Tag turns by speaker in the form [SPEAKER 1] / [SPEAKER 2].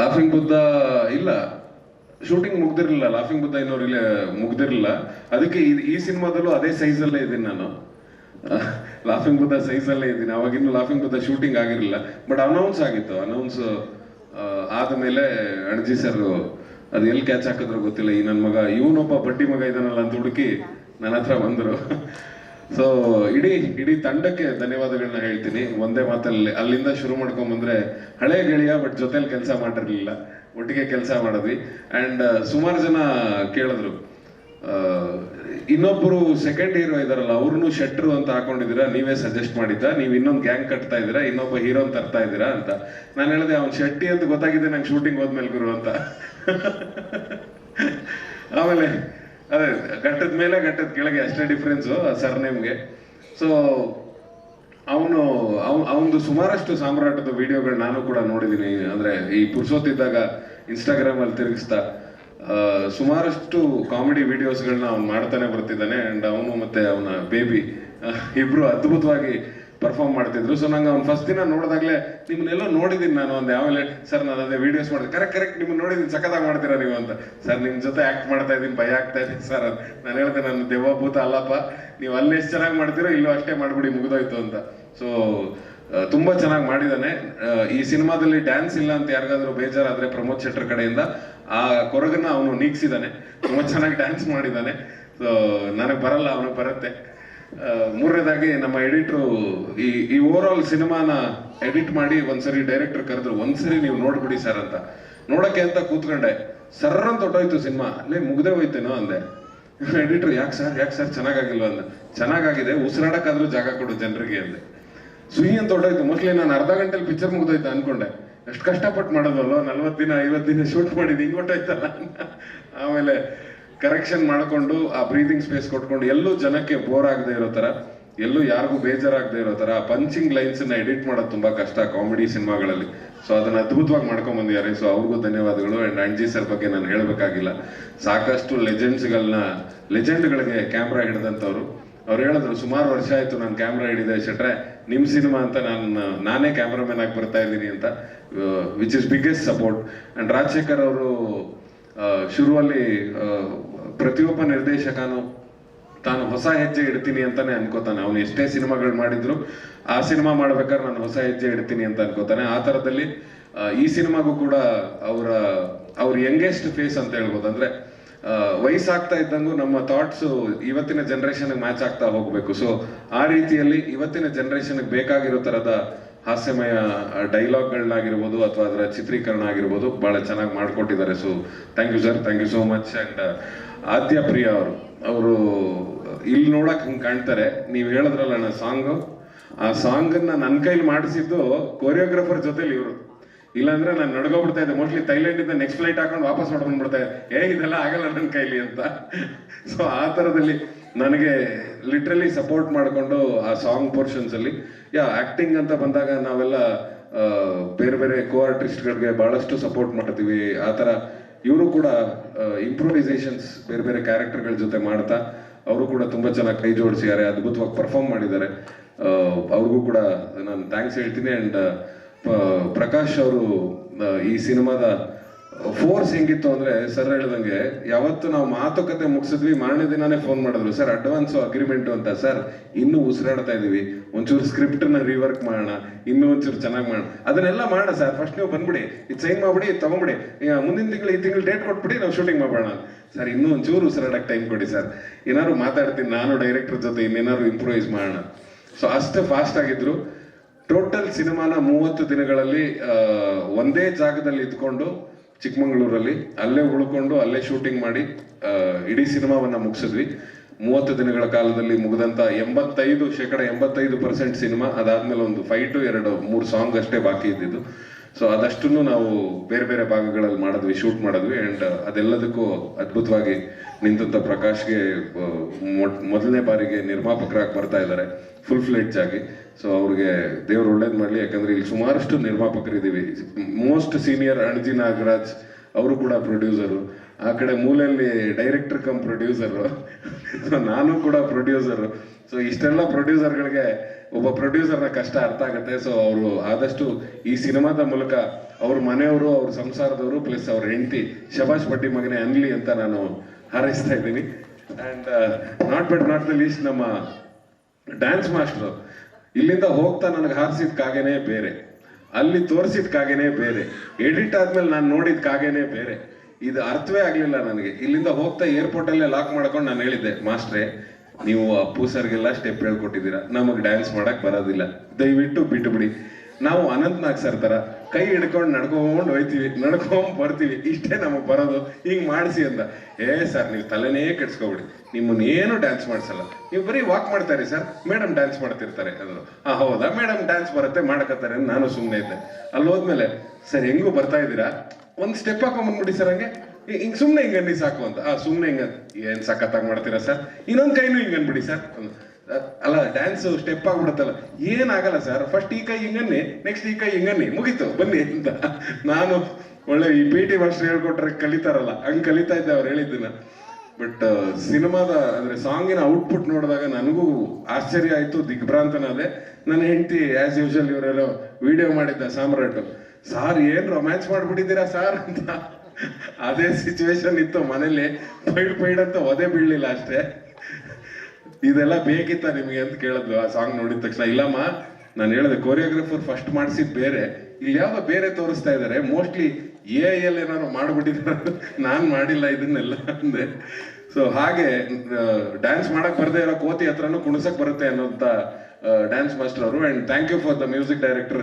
[SPEAKER 1] Laughing Buddha ಇಲ್ಲ. Shooting ಮುಗ್ದಿರ್ಲಿಲ್ಲ. Laughing Buddha ಇನ್ನೂ ಇಲ್ಲ ಮುಗ್ದಿರ್ಲಿಲ್ಲ. ಅದಕ್ಕೆ ಈ- ಈ ಸಿನಿಮಾದಲ್ಲೂ ಅದೇ ಸೈಜಲ್ಲೇ ಇದ್ದೀನಿ ನಾನು. ಲಾಫಿಂಗ್ ಬುದ್ಧ ಸೈಜಲ್ಲೇ ಇದ್ದೀನಿ. ಅವಾಗಿನ್ನೂ ಲಾಫಿಂಗ್ ಬುದ್ಧ ಶೂಟಿಂಗ್ ಆಗಿರಲಿಲ್ಲ. ಬಟ್ ಅನೌನ್ಸ್ ಆಗಿತ್ತು. ಅನೌನ್ಸ್ ಆದಮೇಲೆ ಅಣಜಿ ಸರ್ ಅದು ಎಲ್ಲಿ ಕ್ಯಾಚ್ ಹಾಕಿದ್ರು ಗೊತ್ತಿಲ್ಲ. ಈ ನನ್ನ ಮಗ, ಇವನೊಬ್ಬ ಬಡ್ಡಿ ಮಗ ಇದ್ದಾನಲ್ಲ ಅಂತ ಹುಡುಕಿ ನನ್ನ ಹತ್ರ ಬಂದರು. ಸೊ ಇಡೀ ಇಡೀ ತಂಡಕ್ಕೆ ಧನ್ಯವಾದಗಳನ್ನ ಹೇಳ್ತೀನಿ. ಒಂದೇ ಮಾತಲ್ಲಿ, ಅಲ್ಲಿಂದ ಶುರು ಮಾಡ್ಕೊಂಡ್ ಬಂದ್ರೆ ಹಳೆ ಗೆಳೆಯ ಬಟ್ ಜೊತೆಲಿ ಕೆಲಸ ಮಾಡಿರ್ಲಿಲ್ಲ ಒಟ್ಟಿಗೆ ಕೆಲಸ ಮಾಡಿದ್ವಿ. ಅಂಡ್ ಸುಮಾರು ಜನ ಕೇಳಿದ್ರು ಇನ್ನೊಬ್ರು ಸೆಕೆಂಡ್ ಹೀರೋ ಇದಾರಲ್ಲ ಅವ್ರನ್ನು ಶೆಟ್ರು ಅಂತ ಹಾಕೊಂಡಿದ್ದೀರಾ? ನೀವೇ ಸಜೆಸ್ಟ್ ಮಾಡಿದ್ದ? ನೀವು ಇನ್ನೊಂದು ಗ್ಯಾಂಗ್ ಕಟ್ತಾ ಇದ್ದೀರಾ? ಇನ್ನೊಬ್ಬ ಹೀರೋನ್ ತರ್ತಾ ಇದ್ದೀರಾ? ಅಂತ. ನಾನು ಹೇಳಿದೆ, ಅವ್ನು ಶೆಟ್ಟಿ ಅಂತ ಗೊತ್ತಾಗಿದೆ ನಂಗೆ ಶೂಟಿಂಗ್ ಹೋದ್ಮೇಲೆ ಗುರು ಅಂತ. ಆಮೇಲೆ ಅದೇ, ಘಟ್ಟದ ಮೇಲೆ ಘಟ್ಟದ ಕೆಳಗೆ ಅಷ್ಟೇ ಡಿಫ್ರೆನ್ಸು ಸರ್ ನೇಮ್ಗೆ. ಸೊ ಅವನು ಅವನದು ಸುಮಾರಷ್ಟು ಸಾಮ್ರಾಟದ ವಿಡಿಯೋಗಳು ನಾನು ಕೂಡ ನೋಡಿದ್ದೀನಿ ಅಂದ್ರೆ ಈ ಪುರ್ಸೋತಿದ್ದಾಗ ಇನ್ಸ್ಟಾಗ್ರಾಮಲ್ಲಿ ತಿರುಗಿಸ್ತಾ ಸುಮಾರಷ್ಟು ಕಾಮಿಡಿ ವಿಡಿಯೋಸ್ಗಳನ್ನ ಅವ್ನು ಮಾಡ್ತಾನೆ ಬರ್ತಿದ್ದಾನೆ. ಆ್ಯಂಡ್ ಅವನು ಮತ್ತು ಅವನ ಬೇಬಿ ಇಬ್ಬರು ಅದ್ಭುತವಾಗಿ ಪರ್ಫಾರ್ಮ್ ಮಾಡ್ತಿದ್ರು. ಸೊ ನಂಗೆ ಅವ್ನು ಫಸ್ಟ್ ದಿನ ನೋಡಿದಾಗಲೇ ನಿಮ್ಮನ್ನೆಲ್ಲೋ ನೋಡಿದ್ದೀನಿ ನಾನು ಒಂದು ಆಮೇಲೆ, ಸರ್, ನಾನು ಅದೇ ವಿಡಿಯೋಸ್ ಮಾಡಿದೆ ಕರೆಕ್ಟ್ ಕರೆಕ್ಟ್ ನಿಮ್ಮನ್ನ ನೋಡಿದ್ದೀನಿ ಸಖತ್ತಾಗಿ ಮಾಡ್ತೀರಾ ನೀವು? ಅಂತ. ಸರ್ ನಿಮ್ಮ ಜೊತೆ ಆ್ಯಕ್ಟ್ ಮಾಡ್ತಾ ಇದ್ದೀನಿ. ಭಯ ಆಗ್ತಾ ಇದ್ದೀನಿ ಸರ್. ನಾನು ಹೇಳಿದೆ, ನಾನು ದೇವಭೂತ ಅಲ್ಲಪ್ಪ. ನೀವು ಅಲ್ಲಿ ಎಷ್ಟು ಚೆನ್ನಾಗಿ ಮಾಡ್ತೀರೋ, ಇಲ್ಲೂ ಅಷ್ಟೇ ಮಾಡ್ಬಿಡಿ, ಮುಗಿದೋಯ್ತು ಅಂತ. ಸೊ ತುಂಬಾ ಚೆನ್ನಾಗಿ ಮಾಡಿದಾನೆ. ಈ ಸಿನಿಮಾದಲ್ಲಿ ಡ್ಯಾನ್ಸ್ ಇಲ್ಲ ಅಂತ ಯಾರಿಗಾದ್ರೂ ಬೇಜಾರಾದರೆ ಪ್ರಮೋದ್ ಶೆಟ್ಟರ್ ಕಡೆಯಿಂದ, ಆ ಕೊರಗನ್ನು ಅವನು ನೀಗ್ಸಿದಾನೆ. ತುಂಬಾ ಚೆನ್ನಾಗಿ ಡ್ಯಾನ್ಸ್ ಮಾಡಿದಾನೆ. ಸೊ ನನಗೆ ಬರಲ್ಲ, ಅವನಿಗೆ ಬರುತ್ತೆ. ಮೂರನೇದಾಗಿ ನಮ್ಮ ಎಡಿಟ್ರು ಈ ಈ ಓವರ್ ಆಲ್ ಸಿನಿಮಾನ ಎಡಿಟ್ ಮಾಡಿ ಒಂದ್ಸರಿ ಡೈರೆಕ್ಟರ್ ಕರೆದ್ರು, ಒಂದ್ಸರಿ ನೀವು ನೋಡ್ಬಿಡಿ ಸರ್ ಅಂತ. ನೋಡಕ್ಕೆ ಅಂತ ಕೂತ್ಕೊಂಡೆ. ಸರ್ ಅಂತ ಹೊಟ್ಟೋಯ್ತು ಸಿನಿಮಾ. ಅಲ್ಲೇ ಮುಗ್ದೇ ಹೋಯ್ತೇನೋ ಅಂದೆ. ಎಡಿಟ್ರು, ಯಾಕೆ ಸರ್ ಯಾಕೆ ಸರ್ ಚೆನ್ನಾಗಾಗಿಲ್ವ? ಅಂದ. ಚೆನ್ನಾಗಾಗಿದೆ. ಉಸಿರಾಡಕ್ಕಾದ್ರೂ ಜಾಗ ಕೊಡು ಜನರಿಗೆ, ಅಂದೆ. ಸುಯಿ ಅಂತ ಹೊಟ್ಟೋಯ್ತು ಮೋಸ್ಟ್ಲಿ ನಾನು ಅರ್ಧ ಗಂಟೆಲಿ ಪಿಕ್ಚರ್ ಮುಗ್ದೋಯ್ತು ಅನ್ಕೊಂಡೆ. ಎಷ್ಟು ಕಷ್ಟಪಟ್ಟು ಮಾಡೋದಲ್ವ ನಲ್ವತ್ತು ದಿನ ಐವತ್ತು ದಿನ ಶೂಟ್ ಮಾಡಿದ್ದು ಹಿಂಗೆ ಹೊಟ್ಟೋಯ್ತಲ್ಲ? ಆಮೇಲೆ ಕರೆಕ್ಷನ್ ಮಾಡ್ಕೊಂಡು ಆ ಬ್ರೀದಿಂಗ್ ಸ್ಪೇಸ್ ಕೊಟ್ಕೊಂಡು ಎಲ್ಲೂ ಜನಕ್ಕೆ ಬೋರ್ ಆಗದೆ ಇರೋ ಥರ ಎಲ್ಲೂ ಯಾರಿಗೂ ಬೇಜಾರಾಗದೆ ಇರೋ ಥರ ಪಂಚಿಂಗ್ ಲೈನ್ಸ್ನ ಎಡಿಟ್ ಮಾಡೋದು ತುಂಬಾ ಕಷ್ಟ ಕಾಮಿಡಿ ಸಿನಿಮಾಗಳಲ್ಲಿ ಸೊ ಅದನ್ನ ಅದ್ಭುತವಾಗಿ ಮಾಡ್ಕೊಂಡ್ ಬಂದಿದ್ದಾರೆ. ಸೊ ಅವ್ರಿಗೂ ಧನ್ಯವಾದಗಳು ಅಂಡ್ ಅಂಜಿ ಸರ್ ಬಗ್ಗೆ ನಾನು ಹೇಳಬೇಕಾಗಿಲ್ಲ. ಸಾಕಷ್ಟು ಲೆಜೆಂಡ್ಸ್ಗಳನ್ನ ಲೆಜೆಂಡ್ಗಳಿಗೆ ಕ್ಯಾಮ್ರಾ ಹಿಡಿದಂಥವ್ರು. ಅವ್ರು ಹೇಳಿದ್ರು, ಸುಮಾರು ವರ್ಷ ಆಯ್ತು ನಾನು ಕ್ಯಾಮ್ರಾ ಹಿಡಿದೆ ಶೆಟ್ರೆ, ನಿಮ್ ಸಿನಿಮಾ ಅಂತ ನಾನು, ನಾನೇ ಕ್ಯಾಮ್ರಾಮನ್ ಆಗಿ ಬರ್ತಾ ಇದ್ದೀನಿ ಅಂತ which is biggest support and Rajashekar ಅವರು ಶುರುವಲ್ಲಿ ಪ್ರತಿಯೊಬ್ಬ ನಿರ್ದೇಶಕನು ತಾನು ಹೊಸ ಹೆಜ್ಜೆ ಇಡ್ತೀನಿ ಅಂತಾನೆ ಅನ್ಕೋತಾನೆ. ಅವನು ಎಷ್ಟೇ ಸಿನಿಮಾಗಳು ಮಾಡಿದ್ರು ಆ ಸಿನಿಮಾ ಮಾಡ್ಬೇಕಾದ್ರೆ ನಾನು ಹೊಸ ಹೆಜ್ಜೆ ಇಡ್ತೀನಿ ಅಂತ ಅನ್ಕೋತಾನೆ. ಆ ಥರದಲ್ಲಿ ಈ ಸಿನಿಮಾಗೂ ಕೂಡ ಅವರ, ಅವ್ರ ಯಂಗೆಸ್ಟ್ ಫೇಸ್ ಅಂತ ಹೇಳ್ಬೋದು. ಅಂದ್ರೆ ವಯಸ್ಸಾಗ್ತಾ ಇದ್ದಂಗೂ ನಮ್ಮ ಥಾಟ್ಸ್ ಇವತ್ತಿನ ಜನ್ರೇಷನ್ಗೆ ಮ್ಯಾಚ್ ಆಗ್ತಾ ಹೋಗ್ಬೇಕು. ಸೊ ಆ ರೀತಿಯಲ್ಲಿ ಇವತ್ತಿನ ಜನ್ರೇಷನ್ಗೆ ಬೇಕಾಗಿರೋ ತರದ ಹಾಸ್ಯಮಯ ಡೈಲಾಗ್ಗಳನ್ನಾಗಿರ್ಬೋದು ಅಥವಾ ಅದರ ಚಿತ್ರೀಕರಣ ಆಗಿರ್ಬೋದು ಭಾಳ ಚೆನ್ನಾಗಿ ಮಾಡಿಕೊಟ್ಟಿದ್ದಾರೆ. So thank you sir thank you so much and Aadya Priya ಅವರು ಅವರು, ಇಲ್ಲಿ ನೋಡಕ್ಕೆ ಹಂಗೆ ಕಾಣ್ತಾರೆ. ನೀವು ಹೇಳಿದ್ರಲ್ಲ ನನ್ನ ಸಾಂಗು. ಆ ಸಾಂಗ್ ಅನ್ನ ನನ್ನ ಕೈಲಿ ಮಾಡಿಸಿದ್ದು ಕೊರಿಯೋಗ್ರಾಫರ್ ಜೊತೆಲಿ ಇವರು. ಇಲ್ಲಾಂದ್ರೆ ನಾನು ನಡ್ಕೊಬಿಡ್ತಾ ಇದ್ದೆ. ಮೋಸ್ಟ್ಲಿ ಥೈಲ್ಯಾಂಡ್ ಇಂದ ನೆಕ್ಸ್ಟ್ ಫ್ಲೈಟ್ ಹಾಕೊಂಡು ವಾಪಸ್ ಹೊಡ್ಕೊಂಡ್ಬಿಡ್ತಾ ಇದ್ದೆ. ಏ, ಇದೆಲ್ಲ ಆಗಲ್ಲ ನನ್ನ ಕೈಲಿ ಅಂತ. ಸೊ ಆ ಥರದಲ್ಲಿ ನನಗೆ ಲಿಟ್ರಲಿ ಸಪೋರ್ಟ್ ಮಾಡಿಕೊಂಡು ಆ ಸಾಂಗ್ ಪೋರ್ಷನ್ಸ್ ಅಲ್ಲಿ. ಯಾ ಆಕ್ಟಿಂಗ್ ಅಂತ ಬಂದಾಗ ನಾವೆಲ್ಲ ಬೇರೆ ಬೇರೆ ಕೋ ಆರ್ಟಿಸ್ಟ್ಗಳಿಗೆ ಬಹಳಷ್ಟು ಸಪೋರ್ಟ್ ಮಾಡ್ತೀವಿ. ಆ ಥರ ಇವರು ಕೂಡ ಇಂಪ್ರೂವೈಸೇಷನ್ಸ್ ಬೇರೆ ಬೇರೆ ಕ್ಯಾರೆಕ್ಟರ್ಗಳ ಜೊತೆ ಮಾಡ್ತಾ, ಅವರು ಕೂಡ ತುಂಬಾ ಚೆನ್ನಾಗಿ ಕೈ ಜೋಡಿಸಿದ್ದಾರೆ, ಅದ್ಭುತವಾಗಿ ಪರ್ಫಾರ್ಮ್ ಮಾಡಿದ್ದಾರೆ. ಅವ್ರಿಗೂ ಕೂಡ ನಾನು ಥ್ಯಾಂಕ್ಸ್ ಹೇಳ್ತೀನಿ. ಅಂಡ್ ಪ್ರಕಾಶ್ ಅವರು ಈ ಸಿನಿಮಾದ ಫೋರ್ಸ್ ಹೆಂಗಿತ್ತು ಅಂದ್ರೆ ಸರ್ ಹೇಳ್ದಂಗೆ, ಯಾವತ್ತು ನಾವು ಮಾತುಕತೆ ಮುಗಿಸಿದ್ವಿ, ಮಾರನೇ ದಿನಾನೇ ಫೋನ್ ಮಾಡಿದ್ರು ಸರ್ ಅಡ್ವಾನ್ಸ್ ಅಗ್ರಿಮೆಂಟ್ ಅಂತ ಸರ್ ಇನ್ನೂ ಉಸಿರಾಡ್ತಾ ಇದೀವಿ. ಒಂಚೂರು ಸ್ಕ್ರಿಪ್ಟ್ ರಿವರ್ಕ್ ಮಾಡೋಣ, ಇನ್ನೂ ಒಂಚೂರು ಚೆನ್ನಾಗಿ ಮಾಡೋಣ. ಅದನ್ನೆಲ್ಲ ಮಾಡೋಣ ಸರ್ ಫಸ್ಟ್ ನೀವು ಬಂದ್ಬಿಡಿ, ಇದು ಸೈನ್ ಮಾಡ್ಬಿಡಿ ತಗೊಂಬಿಡಿ ಮುಂದಿನ ತಿಂಗಳು, ಈ ತಿಂಗಳು ಡೇಟ್ ಕೊಟ್ಬಿಡಿ, ನಾವು ಶೂಟಿಂಗ್ ಮಾಡೋಣ ಸರ್ ಇನ್ನೂ ಒಂಚೂರು ಉಸಿರಾಡಕ್ಕೆ ಟೈಮ್ ಕೊಡಿ ಸರ್ ಏನಾದ್ರು ಮಾತಾಡ್ತೀನಿ, ನಾನು ಡೈರೆಕ್ಟರ್ ಜೊತೆ ಇನ್ನೇನಾದ್ರು ಇಂಪ್ರೂವೈಸ್ ಮಾಡೋಣ. ಸೊ ಅಷ್ಟು ಫಾಸ್ಟ್ ಆಗಿದ್ರು. ಟೋಟಲ್ ಸಿನಿಮಾನ ಮೂವತ್ತು ದಿನಗಳಲ್ಲಿ ಒಂದೇ ಜಾಗದಲ್ಲಿ ಇದ್ಕೊಂಡು ಚಿಕ್ಕಮಂಗ್ಳೂರಲ್ಲಿ, ಅಲ್ಲೇ ಉಳ್ಕೊಂಡು ಅಲ್ಲೇ ಶೂಟಿಂಗ್ ಮಾಡಿ ಇಡೀ ಸಿನಿಮಾವನ್ನ ಮುಗಿಸಿದ್ವಿ. ಮೂವತ್ತು ದಿನಗಳ ಕಾಲದಲ್ಲಿ ಮುಗಿದಂತ ಎಂಬತ್ತೈದು ಶೇಕಡ ಎಂಬತ್ತೈದು ಪರ್ಸೆಂಟ್ ಸಿನಿಮಾ ಅದಾದ್ಮೇಲೆ ಒಂದು ಫೈವ್ ಟು ಎರಡು, ಮೂರು ಸಾಂಗ್ ಅಷ್ಟೇ ಬಾಕಿ ಇದ್ದಿದ್ದು. ಸೊ ಅದಷ್ಟನ್ನು ನಾವು ಬೇರೆ ಬೇರೆ ಭಾಗಗಳಲ್ಲಿ ಮಾಡಿದ್ವಿ ಶೂಟ್ ಮಾಡಿದ್ವಿ ಅಂಡ್ ಅದೆಲ್ಲದಕ್ಕೂ ಅದ್ಭುತವಾಗಿ ನಿಂತಂತ ಪ್ರಕಾಶ್ಗೆ ಮೊದಲನೇ ಬಾರಿಗೆ ನಿರ್ಮಾಪಕರಾಗಿ ಬರ್ತಾ ಇದ್ದಾರೆ ಫುಲ್ ಫ್ಲೆಡ್ಜ್ ಆಗಿ. ಸೊ ಅವ್ರಿಗೆ ದೇವ್ರು ಒಳ್ಳೇದು ಮಾಡ್ಲಿ, ಯಾಕಂದ್ರೆ ಇಲ್ಲಿ ಸುಮಾರಷ್ಟು ನಿರ್ಮಾಪಕರಿದ್ದೀವಿ. ಮೋಸ್ಟ್ ಸೀನಿಯರ್ ಅಣಜಿ ನಾಗರಾಜ್, ಅವರು ಕೂಡ ಪ್ರೊಡ್ಯೂಸರು ಆ ಕಡೆ ಮೂಲೆಯಲ್ಲಿ ಡೈರೆಕ್ಟರ್ ಕಮ್ ಪ್ರೊಡ್ಯೂಸರು ಸೊ ನಾನು ಕೂಡ ಪ್ರೊಡ್ಯೂಸರು ಸೊ ಇಷ್ಟೆಲ್ಲ ಪ್ರೊಡ್ಯೂಸರ್ಗಳಿಗೆ ಒಬ್ಬ ಪ್ರೊಡ್ಯೂಸರ್ನ ಕಷ್ಟ ಅರ್ಥ ಆಗುತ್ತೆ. ಸೊ ಅವರು ಆದಷ್ಟು ಈ ಸಿನಿಮಾದ ಮೂಲಕ ಅವ್ರ ಮನೆಯವರು, ಅವ್ರ ಸಂಸಾರದವರು ಪ್ಲಸ್ ಅವ್ರ ಹೆಂಡತಿ ಶಬಾಷ್ ಬಡ್ಡಿ ಮಗನೇ ಅನ್ಲಿ ಅಂತ ನಾನು ಹಾರೈಸ್ತಾ ಇದ್ದೀನಿ. And not but not the least ನಮ್ಮ ಡ್ಯಾನ್ಸ್ ಮಾಸ್ಟ್ರು ಇಲ್ಲಿಂದ ಹೋಗ್ತಾ ನನಗೆ ಹಾರಿಸಿದ ಕಾಗೆನೇ ಬೇರೆ. ಅಲ್ಲಿ ತೋರಿಸಿದ ಕಾಗೆನೇ ಬೇರೆ. ಎಡಿಟ್ ಆದ್ಮೇಲೆ ನಾನು ನೋಡಿದ ಕಾಗೆನೇ ಬೇರೆ. ಇದು ಅರ್ಥವೇ ಆಗಲಿಲ್ಲ ನನಗೆ. ಇಲ್ಲಿಂದ ಹೋಗ್ತಾ ಏರ್ಪೋರ್ಟಲ್ಲೇ ಲಾಕ್ ಮಾಡ್ಕೊಂಡು ನಾನು ಹೇಳಿದ್ದೆ, ಮಾಸ್ಟ್ರೇ, ನೀವು ಅಪ್ಪು ಸರ್ಗೆಲ್ಲ ಸ್ಟೆಪ್ ಹೇಳ್ಕೊಟ್ಟಿದ್ದೀರಾ. ನಮಗೆ ಡ್ಯಾನ್ಸ್ ಮಾಡಕ್ ಬರೋದಿಲ್ಲ. ದಯವಿಟ್ಟು ಬಿಟ್ಟು ಬಿಡಿ. ನಾವು ಅನಂತ್ ನಾಗ್ ಸರ್ ತರ ಕೈ ಹಿಡ್ಕೊಂಡು ನಡ್ಕೊಂಡು ಹೋಯ್ತೀವಿ, ನಡ್ಕೊಂಡ್ ಬರ್ತೀವಿ. ಇಷ್ಟೇ ನಮಗೆ ಬರೋದು. ಹಿಂಗ್ ಮಾಡಿಸಿ ಅಂತ. ಏ ಸರ್ ನೀವು ತಲೆನೇ ಕೆಡ್ಸ್ಕೊಬಿಡಿ. ನಿಮ್ಮನ್ನ ಏನು ಡ್ಯಾನ್ಸ್ ಮಾಡ್ಸಲ್ಲ. ನೀವು ಬರೀ ವಾಕ್ ಮಾಡ್ತಾರೆ ಸರ್ ಮೇಡಮ್ ಡ್ಯಾನ್ಸ್ ಮಾಡ್ತಿರ್ತಾರೆ. ಅಂದ್ರು ಆ, ಹೌದಾ? ಮೇಡಮ್ ಡ್ಯಾನ್ಸ್ ಬರುತ್ತೆ, ಮಾಡಕತ್ತಾರೆ ನಾನು ಸುಮ್ಮನೆ ಇದ್ದೆ. ಅಲ್ಲಿ ಹೋದ್ಮೇಲೆ ಸರ್ ಹೆಂಗೂ ಬರ್ತಾ ಇದ್ದೀರಾ? ಒಂದ್ ಸ್ಟೆಪ್ ಹಾಕೊಂಡ್ಬಂದ್ಬಿಡಿ ಸರ್ ಹಂಗೆ. ಹಿಂಗ್ ಸುಮ್ನೆ ಹಿಂಗ್ ಅನ್ನಿ ಸಾಕು ಅಂತ. ಆ, ಸುಮ್ನೆ ಹಿಂಗ ಏನ್ ಸಖತ್ತಾಗಿ ಮಾಡ್ತೀರಾ ಸರ್ ಇನ್ನೊಂದ್ ಕೈನೂ ಹಿಂಗ್ ಅನ್ಬಿಡಿ ಸರ್. ಅಲ್ಲ ಡ್ಯಾನ್ಸ್ ಸ್ಟೆಪ್ ಆಗ್ಬಿಡುತ್ತಲ್ಲ. ಏನಾಗಲ್ಲ ಸರ್ ಫಸ್ಟ್ ಈ ಕೈ ಹಿಂಗನ್ನಿ ನೆಕ್ಸ್ಟ್ ಈ ಕೈ ಹಿಂಗನ್ನಿ ಮುಗೀತು. ಬನ್ನಿ ಅಂತ. ನಾನು ಒಳ್ಳೆ ಈ ಪಿ ಟಿ ಮಾಸ್ಟರ್ ಹೇಳ್ಕೊಟ್ರೆ ಕಲಿತಾರಲ್ಲ. ಹಂಗ್ ಕಲಿತಾ ಇದ್ದೆ ಅವ್ರು ಹೇಳಿದ್ದನ್ನ. ಬಟ್ ಸಿನಿಮಾದ, ಅಂದ್ರೆ ಸಾಂಗಿನ ಔಟ್ಪುಟ್ ನೋಡಿದಾಗ ನನಗೂ ಆಶ್ಚರ್ಯ ಆಯ್ತು, ದಿಗ್ಭ್ರಾಂತನಾದೆ. ನನ್ನ ಹೆಂಡತಿ ಆಸ್ ಯೂಶಲ್ ಇವರೆಲ್ಲ ವಿಡಿಯೋ ಮಾಡಿದ್ದ ಸಾಮ್ರಾಟ್. ಸಾರ್ ಏನ್ ರೊಮ್ಯಾನ್ಸ್ ಮಾಡ್ಬಿಟ್ಟಿದ್ದೀರಾ ಸಾರ್ ಅಂತ. ಅದೇ ಸಿಚುವೇಶನ್ ಇತ್ತು ಮನೇಲಿ ಪೈಡ್ ಪೈಡ್ ಅಂತ ಒದೆ ಬೀಳಲಿಲ್ಲ ಅಷ್ಟೇ. ಇದೆಲ್ಲ ಬೇಕಿತ್ತ ನಿಮಗೆ ಅಂತ ಕೇಳಿದ್ಲು ಆ ಸಾಂಗ್ ನೋಡಿದ ತಕ್ಷಣ. ಇಲ್ಲಮ್ಮ, ನಾನು ಹೇಳಿದೆ ಕೊರಿಯೋಗ್ರಾಫರ್ ಫಸ್ಟ್ ಮಾಡಿಸಿದ್ ಬೇರೆ. ಇಲ್ಲಿ ಯಾವ್ದೋ ಬೇರೆ ತೋರಿಸ್ತಾ ಇದ್ದಾರೆ ಮೋಸ್ಟ್ಲಿ ಎ ಎಲ್ ಏನಾರು ಮಾಡ್ಬಿಟ್ಟಿದ್ದಾರೆ ನಾನು ಮಾಡಿಲ್ಲ ಇದನ್ನೆಲ್ಲ. ಅಂದೆ. ಸೊ ಹಾಗೆ ಡ್ಯಾನ್ಸ್ ಮಾಡಕ್ ಬರದೇ ಇರೋ ಕೋತಿ ಹತ್ರನೂ ಕುಣಿಸಕ್ ಬರುತ್ತೆ ಅನ್ನೋಂತ ಡ್ಯಾನ್ಸ್ ಮಾಸ್ಟರ್ ಅವರು. And thank you for the music director